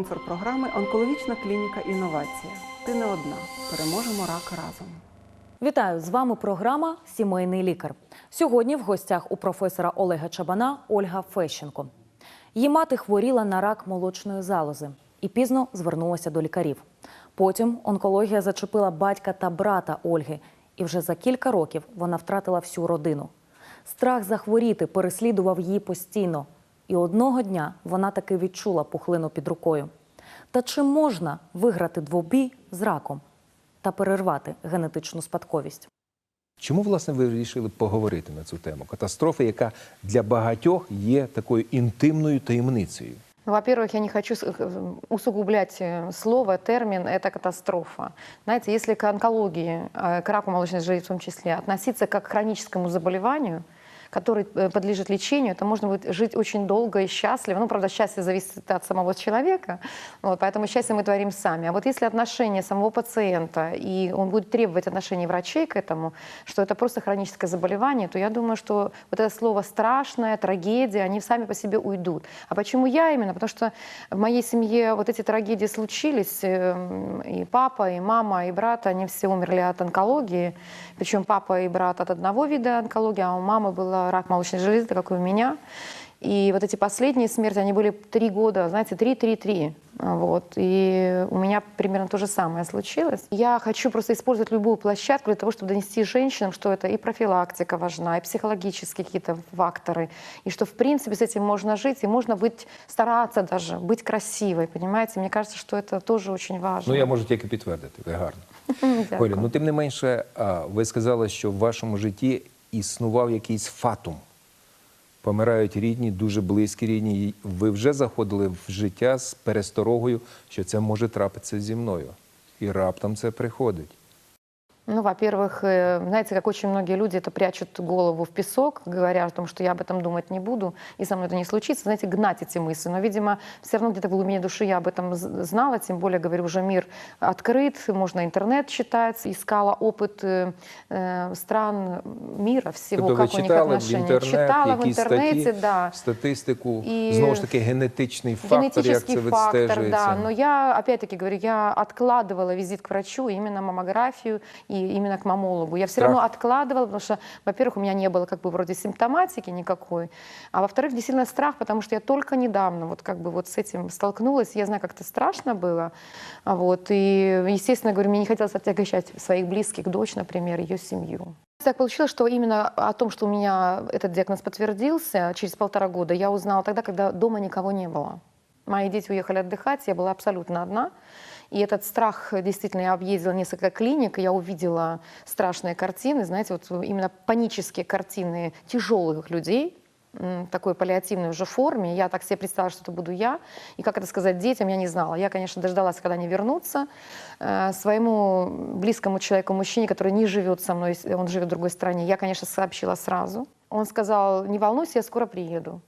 Спонсор програми онкологічна клініка Інновація. Ти не одна. Переможемо рак разом. Вітаю з вами. Програма Сімейний лікар. Сьогодні в гостях у професора Олега Чабана Ольга Фещенко. Її мати хворіла на рак молочної залози і пізно звернулася до лікарів. Потім онкологія зачепила батька та брата Ольги, і вже за кілька років вона втратила всю родину. Страх захворіти переслідував її постійно, і одного дня вона таки відчула пухлину під рукою. Та чи можна виграти двобій з раком та перервати генетичну спадковість? Чому власне ви вирішили поговорити на цю тему? Катастрофа, яка для багатьох є такою інтимною таємницею. Ну, Во-первых, я не хочу с- э, усугублять э, слово, термин «это катастрофа». Знаете, если к онкологии, э, к раку молочной железы в том числе, относиться как к хроническому заболеванию, который э, подлежит лечению, то можно будет жить очень долго и счастливо. Ну, правда, счастье зависит от самого человека, вот, поэтому счастье мы творим сами. А вот если отношение самого пациента, и он будет требовать отношений врачей к этому, что это просто хроническое заболевание, то я думаю, что вот это слово «страшная», «трагедия», они сами по себе уйдут. А почему я именно? Потому что в моей семье вот эти трагедии случились, эм, и папа, и мама, и брат, они все умерли от онкологии, причем папа и брат от одного вида онкологии, а у мамы был рак молочной железы, как и у меня. И вот эти последние смерти, они были три года, знаете, три-три-три. Вот. И у меня примерно то же самое случилось. Я хочу просто использовать любую площадку для того, чтобы донести женщинам, что это и профилактика важна, и психологические какие-то факторы, и что, в принципе, с этим можно жить, и можно быть, стараться даже, быть красивой, понимаете? Мне кажется, что это тоже очень важно. Ну я можу тільки підтвердити, ви гарно. Дякую. Оля, ну тим не менше, а, ви сказали, що в вашому житті існував якийсь фатум. Помирають рідні, дуже близькі рідні. Ви вже заходили в життя з пересторогою, що це може трапитися зі мною. І раптом це приходить. Ну, во-первых, э, знаете, как очень многие люди это прячут голову в песок, говоря о том, что я об этом думать не буду, и со мной это не случится, знаете, гнать эти мысли. Но, видимо, все равно где-то в глубине души я об этом з- знала, тем более, говорю, уже мир открыт, можно интернет читать, искала опыт э, э, стран мира, всего, тобто ви как у них читали в отношения. інтернет, читала в якісь интернете, статті, да. статистику, І знову ж таки генетичний фактор, як Генетический це фактор, відстежується. да. Но я, опять-таки говорю, я откладывала визит к врачу, именно маммографию и именно к мамологу. Я все Страх. равно откладывала, потому что, во-первых, у меня не было как бы вроде симптоматики никакой, а во-вторых, действительно страх, потому что я только недавно вот как бы вот с этим столкнулась. Я знаю, как это страшно было. А Вот. И, естественно, говорю, мне не хотелось отягощать своих близких, дочь, например, ее семью. Так получилось, что именно о том, что у меня этот диагноз подтвердился через полтора года, я узнала тогда, когда дома никого не было. Мои дети уехали отдыхать, я была абсолютно одна. И этот страх, действительно, я объездила несколько клиник, и я увидела страшные картины, знаете, вот именно панические картины тяжелых людей, такой паллиативной уже форме. Я так себе представила, что это буду я. И как это сказать детям, я не знала. Я, конечно, дождалась, когда они вернутся. Э, Своему близкому человеку, мужчине, который не живет со мной, он живет в другой стране, я, конечно, сообщила сразу. Он сказал, не волнуйся, я скоро приеду.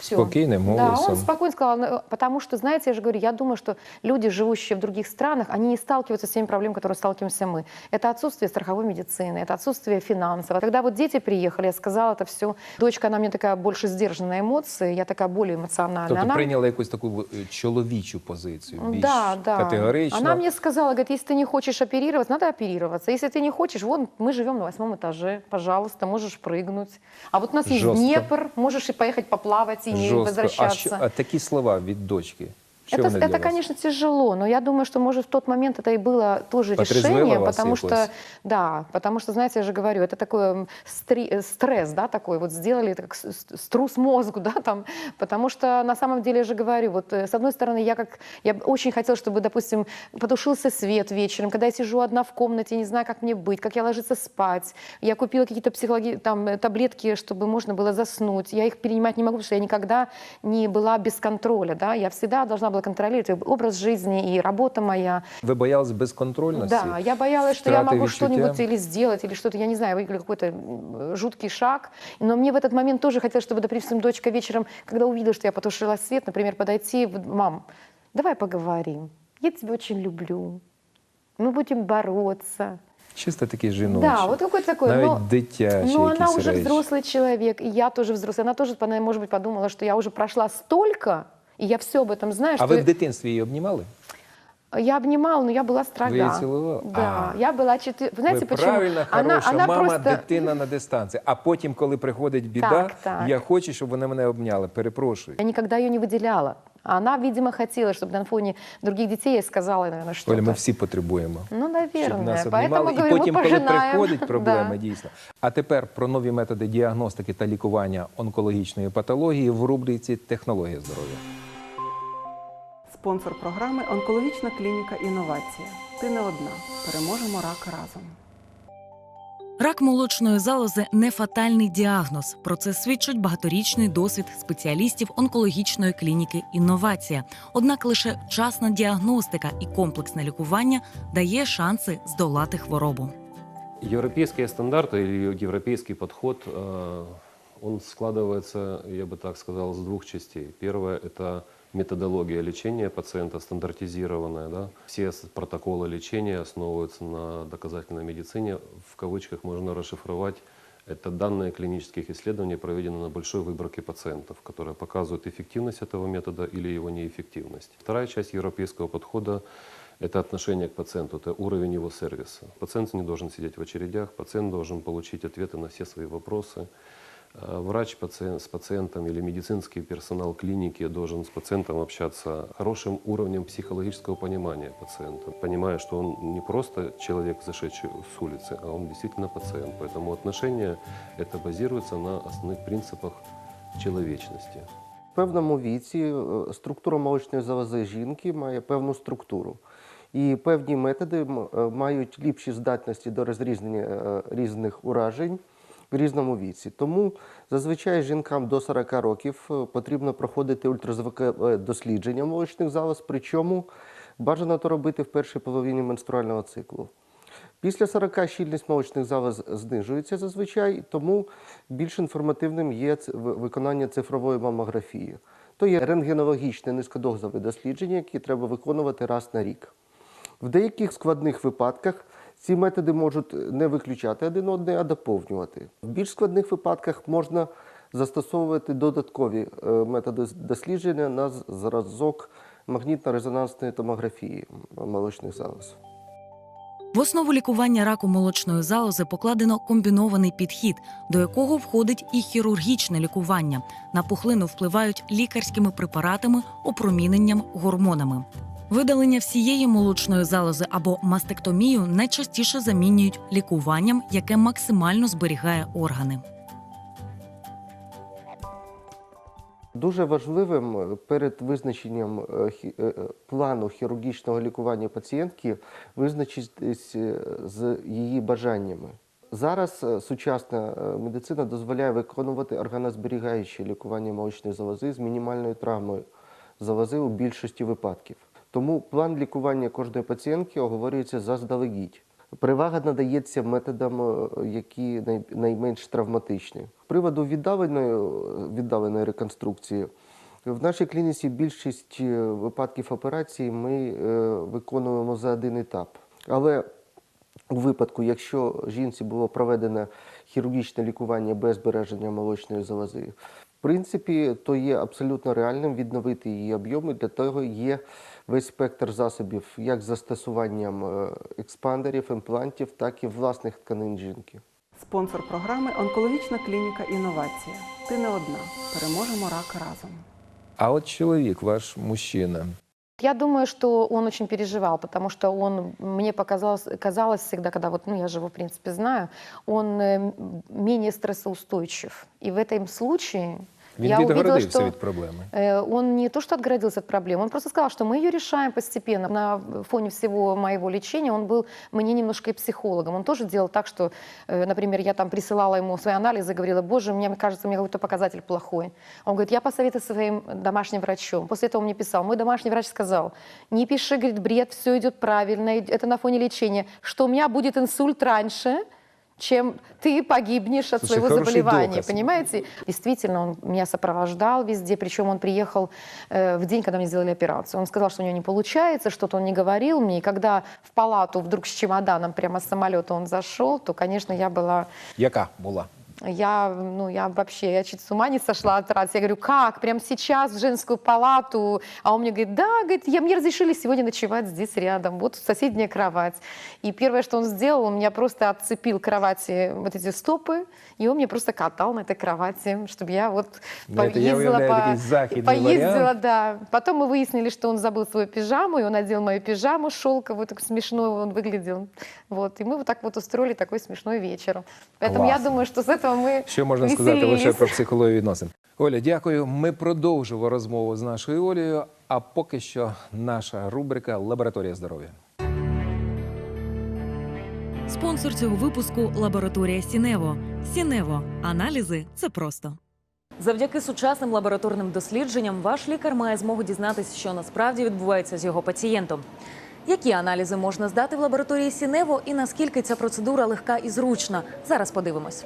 Всё. Спокійним Да, голосом. он спокойно сказал, ну, потому что, знаете, я же говорю, я думаю, что люди, живущие в других странах, они не сталкиваются с теми проблемами, которые сталкиваемся мы. Это отсутствие страховой медицины, это отсутствие финансов. А Когда вот дети приехали, я сказала это все. Дочка, она мне такая больше сдержанная эмоции, я такая более эмоциональная. Тобто она... прийняла якусь таку е, чоловічу позицію, більш Да, да. категорично. Она мне сказала, говорит, если ты не хочешь оперироваться, надо оперироваться. Если ты не хочешь, вон мы живем на восьмом этаже, пожалуйста, можешь прыгнуть. А вот у нас есть Жестко. Днепр, можешь и поехать поплавать и не Жорстко. возвращаться. А, що, а такі слова від дочки? Это, это конечно, тяжело, но я думаю, что, может, в тот момент это и было тоже решение, потому что, якось? да, потому что, знаете, я же говорю, это такой м, стри- э, стресс, да, такой, вот сделали это как струс мозгу, да, там, потому что на самом деле я же говорю, вот э, с одной стороны, я как, я очень хотела, чтобы, допустим, потушился свет вечером, когда я сижу одна в комнате, не знаю, как мне быть, как я ложиться спать, я купила какие-то психологи... там, э, таблетки, чтобы можно было заснуть, я их перенимать не могу, потому что я никогда не была без контроля, да, я всегда должна была контролировать и образ жизни и работа моя. Ви боялись безконтрольності? Да, я боялась, что я втраты могу відчуття? что-нибудь или сделать, или что-то, я не знаю, выиграю какой-то м, жуткий шаг. Но мне в этот момент тоже хотелось, чтобы, допустим, дочка вечером, когда увидела, что я потушила свет, например, подойти, в- мам, давай поговорим, я тебя очень люблю, мы будем бороться. Чисто такі жіночі. Да, вот какой-то такой. Навіть но- дитячі но она якісь уже речі. взрослый человек, и я тоже взрослый. Она тоже, она, может быть, подумала, что я уже прошла столько, И я все об этом знаю, А что ви в дитинстві її обнімали? я обнимала, но я была строга. Вы её целовала? Да, А. я была четыре. Вы знаете ви почему? правильна, хороша она, она мама, просто... дитина на дистанції. А потім, коли приходить біда, Так, так. я хочу, щоб вони мене обняли. Перепрошую. Я никогда ее не выделяла. А Она, видимо, хотела, чтобы на фоне других детей я сказала, наверное, что-то. Оля, ми всі потребуємо. Ну, Щоб наверное. нас Поэтому, обнімали, і говорю, потім, мы коли пожинаем. приходить проблема, Да. дійсно. А тепер про нові методи діагностики та лікування онкологічної патології в рубриці Технологія здоров'я. Спонсор програми Онкологічна клініка Інновація. Ти не одна. Переможемо рак разом. Рак молочної залози не фатальний діагноз. Про це свідчить багаторічний досвід спеціалістів онкологічної клініки Інновація. Однак лише вчасна діагностика і комплексне лікування дає шанси здолати хворобу. Европейские стандарты или европейский подход, э, он складывается, я бы так сказал, с двух частей. Первое – это методология лечения пациента, стандартизированная. Да? Все протоколы лечения основываются на доказательной медицине. В кавычках можно расшифровать это данные клинических исследований, проведенные на большой выборке пациентов, которые показывают эффективность этого метода или его неэффективность. Вторая часть европейского подхода это отношение к пациенту, это уровень его сервиса. Пациент не должен сидеть в очередях, пациент должен получить ответы на все свои вопросы. Э, Врач пациент, с пациентом или медицинский персонал клиники должен с пациентом общаться хорошим уровнем психологического понимания пациента, понимая, что он не просто человек, зашедший с улицы, а он действительно пациент. Поэтому отношения это базируется на основных принципах человечности. В певному віці е, структура молочної залози жінки має певну структуру. І певні методи м- е, мають ліпші здатності до розрізнення е, різних уражень в різному віці. Тому зазвичай жінкам до 40 років е, потрібно проходити ультразвукове дослідження молочних залоз, причому бажано то робити в першій половині менструального циклу. Після 40 щільність молочних залоз знижується зазвичай, тому більш інформативним є виконання цифрової мамографії. То є рентгенологічне низькодозове дослідження, які треба виконувати раз на рік. В деяких складних випадках ці методи можуть не виключати один одний, а доповнювати. В більш складних випадках можна застосовувати додаткові е, методи дослідження на зразок магнітно-резонансної томографії молочних залоз. В основу лікування раку молочної залози покладено комбінований підхід, до якого входить і хірургічне лікування. На пухлину впливають лікарськими препаратами, опроміненням, гормонами. Видалення всієї молочної залози або мастектомію найчастіше замінюють лікуванням, яке максимально зберігає органи. Дуже важливим е, перед визначенням е, е, плану хірургічного лікування пацієнтки визначитись з її бажаннями. Зараз сучасна медицина дозволяє виконувати органозберігаюче лікування молочної залози з мінімальною травмою залози у більшості випадків. Тому план лікування кожної пацієнтки оговорюється заздалегідь. Перевага надається методам, е, які найменш травматичні. З Приводу віддаленої, віддаленої реконструкції. В нашій клініці більшість е, випадків операції ми е, виконуємо за один етап. Але у випадку, якщо жінці було проведено хірургічне лікування без збереження молочної залози, принципі, то є абсолютно реальним відновити її об'єми. Для того є весь спектр засобів, як з застосуванням е, експандерів, імплантів, так і власних тканин жінки. Спонсор програми Онкологічна клініка Інновація. Ти не одна. Переможемо рак разом. А от чоловік, ваш мужчина, Я думаю, что он очень переживал, потому что он, мне показалось, казалось всегда, когда вот, ну, я же его, в принципе, знаю, он э, менее стрессоустойчив. И в этом случае він я увидела, відгородився что від проблеми. э, он не то что отгородился от проблем, он просто сказал, что мы ее решаем постепенно. На фоне всего моего лечения он был мне немножко и психологом. Он тоже делал так, что, э, например, я там присылала ему свои анализы, говорила, боже, мне кажется, у меня какой-то показатель плохой. Он говорит, я посоветую своим домашним врачом. После этого он мне писал, мой домашний врач сказал, не пиши, говорит, бред, все идет правильно, это на фоне лечения, что у меня будет инсульт раньше, чем ты погибнешь от Слушай, своего хороший заболевания, доказ. понимаете? Действительно, он меня сопровождал везде, причем он приехал э, в день, когда мне сделали операцию. Он сказал, что у него не получается, что-то он не говорил мне. И когда в палату вдруг с чемоданом прямо с самолета он зашел, то, конечно, я была Яка була? Я, ну, я вообще, я чуть с ума не сошла от радости. Я говорю, как, прямо сейчас в женскую палату? А он мне говорит, да, говорит, я, мне разрешили сегодня ночевать здесь рядом, вот соседняя кровать. И первое, что он сделал, он меня просто отцепил кровати вот эти стопы, и он мне просто катал на этой кровати, чтобы я вот Ну, это я поездила, уявляю по- поездила, вариант. да. Потом мы выяснили, что он забыл свою пижаму, и он одел мою пижаму шелковую, так смешной он выглядел. Вот. И мы вот так вот устроили такой смешной вечер. Поэтому я Классно. думаю, что с этого мы Що можна сказати лише про психологію відносин? Оля, дякую. Ми продовжимо розмову з нашою Олею. А поки що наша рубрика Лабораторія здоров'я. Спонсор цього випуску лабораторія Сінево. Сінево. Аналізи це просто. Завдяки сучасним лабораторним дослідженням ваш лікар має змогу дізнатися, що насправді відбувається з його пацієнтом. Які аналізи можна здати в лабораторії Сінево і наскільки ця процедура легка і зручна? Зараз подивимось.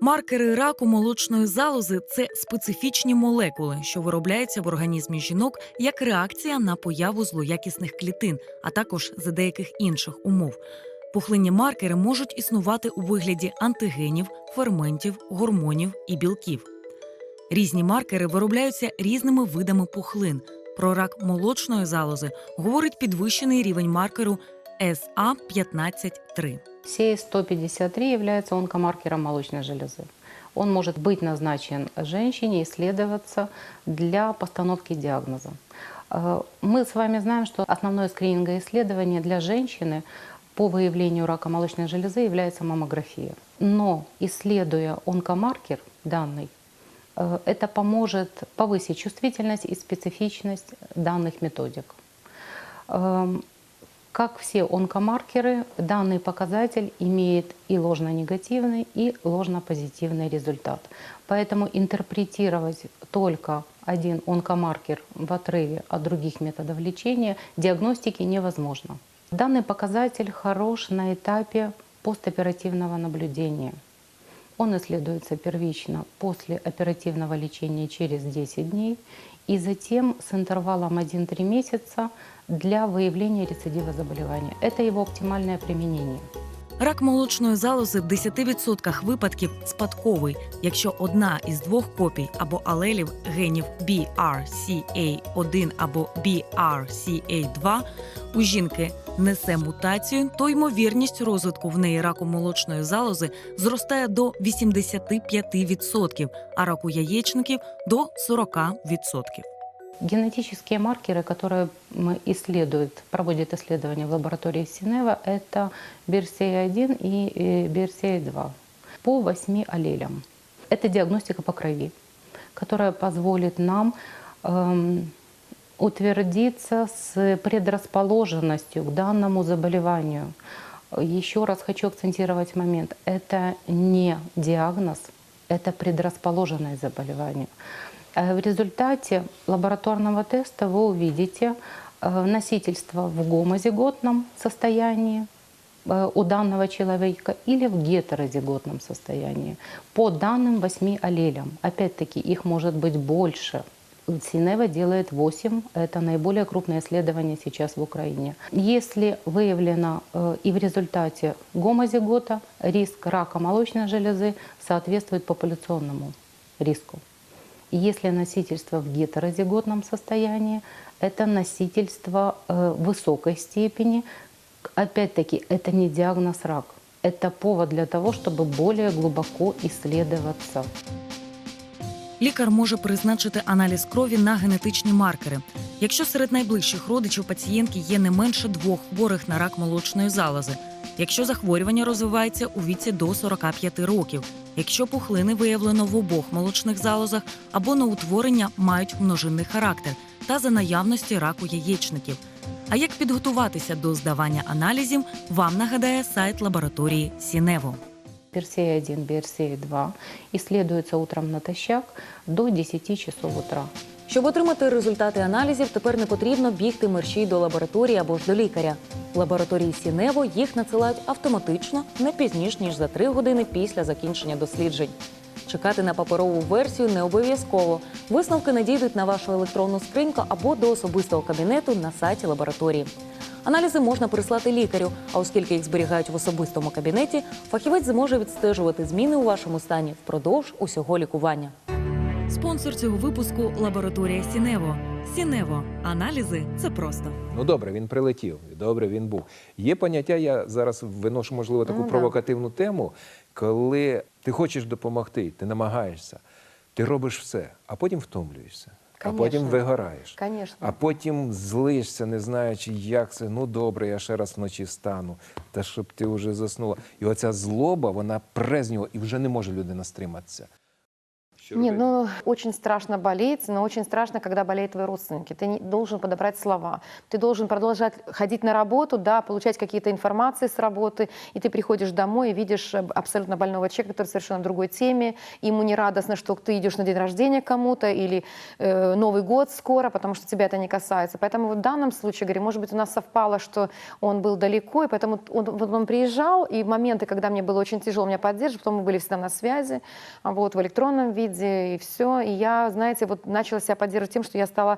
Маркери раку молочної залози це специфічні молекули, що виробляються в організмі жінок як реакція на появу злоякісних клітин, а також за деяких інших умов. Пухлинні маркери можуть існувати у вигляді антигенів, ферментів, гормонів і білків. Різні маркери виробляються різними видами пухлин. Про рак молочної залози говорить підвищений рівень маркеру SA153. CA-153 является онкомаркером молочной железы. Он может быть назначен женщине, исследоваться для постановки диагноза. Э, Мы с вами знаем, что основное скрининговое исследование для женщины по выявлению рака молочной железы является маммография. Но исследуя онкомаркер данный, э, это поможет повысить чувствительность и специфичность данных методик. Как все онкомаркеры, данный показатель имеет и ложно-негативный, и ложно-позитивный результат. Поэтому интерпретировать только один онкомаркер в отрыве от других методов лечения диагностики невозможно. Данный показатель хорош на этапе постоперативного наблюдения. Он исследуется первично после оперативного лечения через 10 дней и затем с интервалом 1-3 месяца для выявления рецидива заболевания. Это его оптимальное применение. Рак молочної залози в 10% випадків спадковий, якщо одна із двох копій або алелів генів BRCA1 або BRCA2 у жінки несе мутацію, то ймовірність розвитку в неї раку молочної залози зростає до 85%, а раку яєчників до 40%. Генетические маркеры, которые исследуют, проводят исследования в лаборатории Синева, это BRCA1 и э, BRCA2 по 8 аллелям. Это диагностика по крови, которая позволит нам эм, утвердиться с предрасположенностью к данному заболеванию. Еще раз хочу акцентировать момент. Это не диагноз, это предрасположенное заболевание. В результате лабораторного теста вы увидите э, носительство в гомозиготном состоянии э, у данного человека или в гетерозиготном состоянии по данным 8 аллелям. Опять-таки их может быть больше. Синева делает 8. Это наиболее крупное исследование сейчас в Украине. Если выявлено э, и в результате гомозигота, риск рака молочной железы соответствует популяционному риску. Если носительство в гетерозиготном состоянии, это носительство э, высокой степени. Опять-таки, это не диагноз рак. Это повод для того, чтобы более глубоко исследоваться. Лікар може призначити аналіз крові на генетичні маркери. Якщо серед найближчих родичів пацієнтки є не менше двох хворих на рак молочної залози, якщо захворювання розвивається у віці до 45 років, якщо пухлини виявлено в обох молочних залозах або на утворення мають множинний характер та за наявності раку яєчників. А як підготуватися до здавання аналізів, вам нагадає сайт лабораторії Сінево. BRCA1, BRCA2 исследуется утром натощак до 10 часов утра. Щоб отримати результати аналізів, тепер не потрібно бігти мерщій до лабораторії або ж до лікаря. Лабораторії Сінево їх надсилають автоматично не пізніш ніж за три години після закінчення досліджень. Чекати на паперову версію не обов'язково. Висновки надійдуть на вашу електронну скриньку або до особистого кабінету на сайті лабораторії. Аналізи можна прислати лікарю, а оскільки їх зберігають в особистому кабінеті, фахівець зможе відстежувати зміни у вашому стані впродовж усього лікування. Спонсор цього випуску лабораторія Сінево. Сінево. Аналізи це просто. Ну добре, він прилетів. Добре, він був. Є поняття, я зараз виношу, можливо, таку Ну, да. провокативну тему, коли ти хочеш допомогти, ти намагаєшся, ти робиш все, а потім втомлюєшся. А потім вигораєш. Конечно. А потім злишся, не знаючи, як це. Ну добре, я ще раз вночі стану, та щоб ти вже заснула. І оця злоба, вона пре з нього, і вже не може людина стриматися. Що Нет, ну очень страшно болеть, но очень страшно, когда болеют твои родственники. Ты не- должен подобрать слова. Ты должен продолжать ходить на работу, да, получать какие-то информации с работы, и ты приходишь домой и видишь э, абсолютно больного человека, который совершенно на другой теме. Ему не радостно, что ты идешь на день рождения кому-то или э, Новый год скоро, потому что тебя это не касается. Поэтому в данном случае, говорю, может быть, у нас совпало, что он был далеко, и поэтому он, вот он приезжал, и моменты, когда мне было очень тяжело, меня поддерживать, потом мы были всегда на связи, а вот в электронном виде, и все. И я, знаете, вот начала себя поддерживать тем, что я стала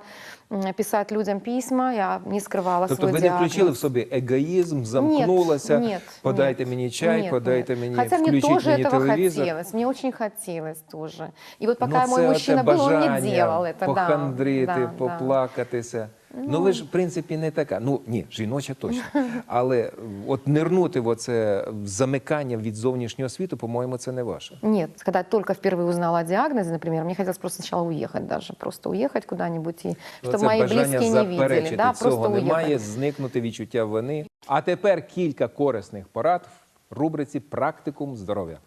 м, писать людям письма, я не скрывала Тобто свой ви не диагноз. включили в собі егоїзм, замкнулася, Нет, нет, подайте нет, мені чай, нет, подайте нет. мені, Хотя мне включіть тоже мені этого телевізор. хотелось, мне очень хотелось тоже. И вот Ну, пока мой це мужчина оте был, он не бажання делал это. да, Похандрити, да, да. поплакатися. Ну, ви ж, в принципі, не така. Ну, ні, жіноча точно. Але от нирнути в оце замикання від зовнішнього світу, по-моєму, це не ваше. Нет, когда я только впервые узнала о диагнозе, например, мне хотелось просто сначала уехать даже, просто уехать куда-нибудь, и Ну, чтобы це мои бажання близкие не видели. Да, цього просто немає, уехать. зникнути відчуття вини. А тепер кілька корисних порад в рубриці Практикум здоров'я.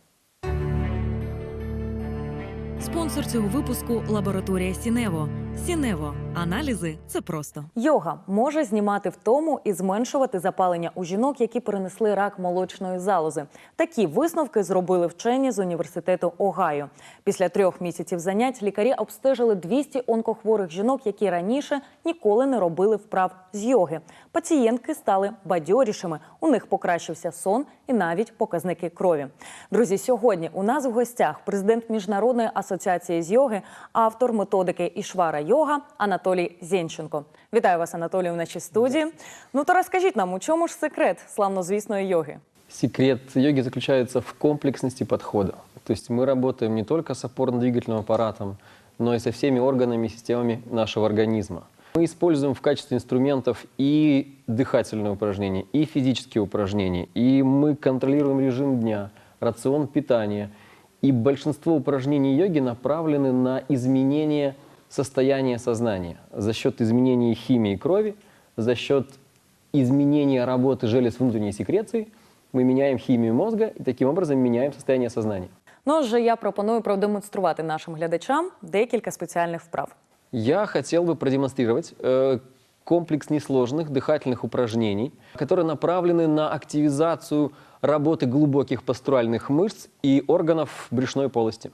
Спонсор цього випуску лабораторія Сінево. Сінево. Аналізи це просто. Йога може знімати втому і зменшувати запалення у жінок, які перенесли рак молочної залози. Такі висновки зробили вчені з університету Огайо. Після трьох місяців занять лікарі обстежили 200 онкохворих жінок, які раніше ніколи не робили вправ з йоги. Пацієнтки стали бадьорішими. У них покращився сон і навіть показники крові. Друзі, сьогодні у нас в гостях президент міжнародної асоціації з йоги, автор методики Ішвара Йога Анатолій Зєнченко. Вітаю вас, Анатолій, в нашій студії. Ну то розкажіть нам, у чому ж секрет славнозвісної йоги? Секрет йоги заключается в комплексности подхода. То есть мы работаем не только с опорно-двигательным аппаратом, но и со всеми органами и системами нашего организма. Мы используем в качестве инструментов и дыхательные упражнения, и физические упражнения, и мы контролируем режим дня, рацион питания. И большинство упражнений йоги направлены на изменение состояния сознания за счет изменения химии крови, за счет изменения работы желез внутренней секреции мы меняем химию мозга и таким образом меняем состояние сознания. Ну, отже, я пропоную продемонструвати нашим глядачам декілька спеціальних вправ. Я хотел бы продемонстрировать э, комплекс несложных дыхательных упражнений, которые направлены на активизацию работы глубоких постуральных мышц и органов брюшной полости.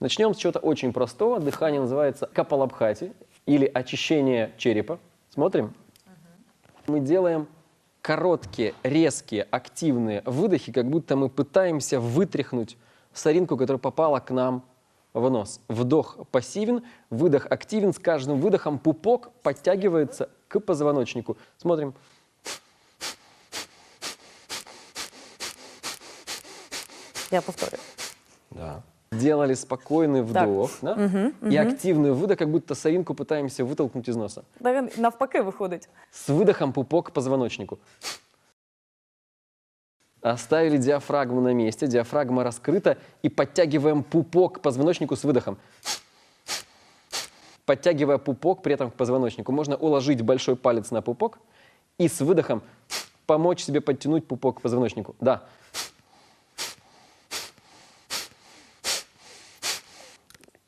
Начнем с чего-то очень простого. Дыхание называется капалабхати или очищение черепа. Смотрим. Мы делаем короткие, резкие, активные выдохи, как будто мы пытаемся вытряхнуть соринку, которая попала к нам в нос. Вдох пассивен, выдох активен. С каждым выдохом пупок подтягивается к позвоночнику. Смотрим. Я повторюю. Да. Делали спокойный вдох да? и активный выдох, как будто соринку пытаемся вытолкнуть из носа. Навпаки виходить. С выдохом пупок к позвоночнику. Оставили диафрагму на месте, диафрагма раскрыта, и подтягиваем пупок к позвоночнику с выдохом. Подтягивая пупок при этом к позвоночнику, можно уложить большой палец на пупок и с выдохом помочь себе подтянуть пупок к позвоночнику. Да.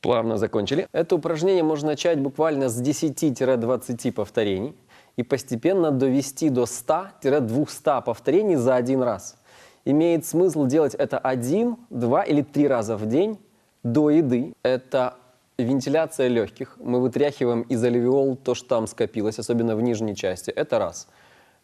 Плавно закончили. Это упражнение можно начать буквально с 10-20 повторений и постепенно довести до 100-200 повторений за один раз. Имеет смысл делать это один, два или три раза в день до еды. Это вентиляция легких. Мы вытряхиваем из альвеол то, что там скопилось, особенно в нижней части. Это раз.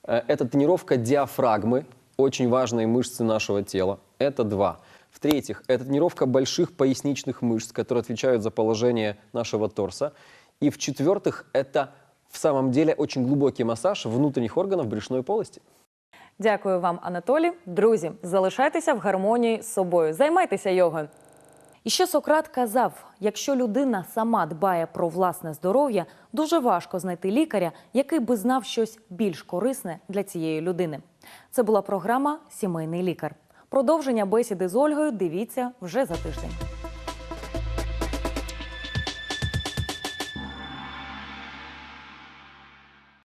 Э, Это тренировка диафрагмы, очень важной мышцы нашего тела. Это два. В-третьих, это тренировка больших поясничных мышц, которые отвечают за положение нашего торса. И в-четвертых, это в самом деле очень глубокий массаж внутренних органов брюшной полости. Дякую вам, Анатолій. Друзі, залишайтеся в гармонії з собою, займайтеся йогою. І ще Сократ казав: якщо людина сама дбає про власне здоров'я, дуже важко знайти лікаря, який би знав щось більш корисне для цієї людини. Це була програма Сімейний лікар. Продовження бесіди з Ольгою дивіться вже за тиждень.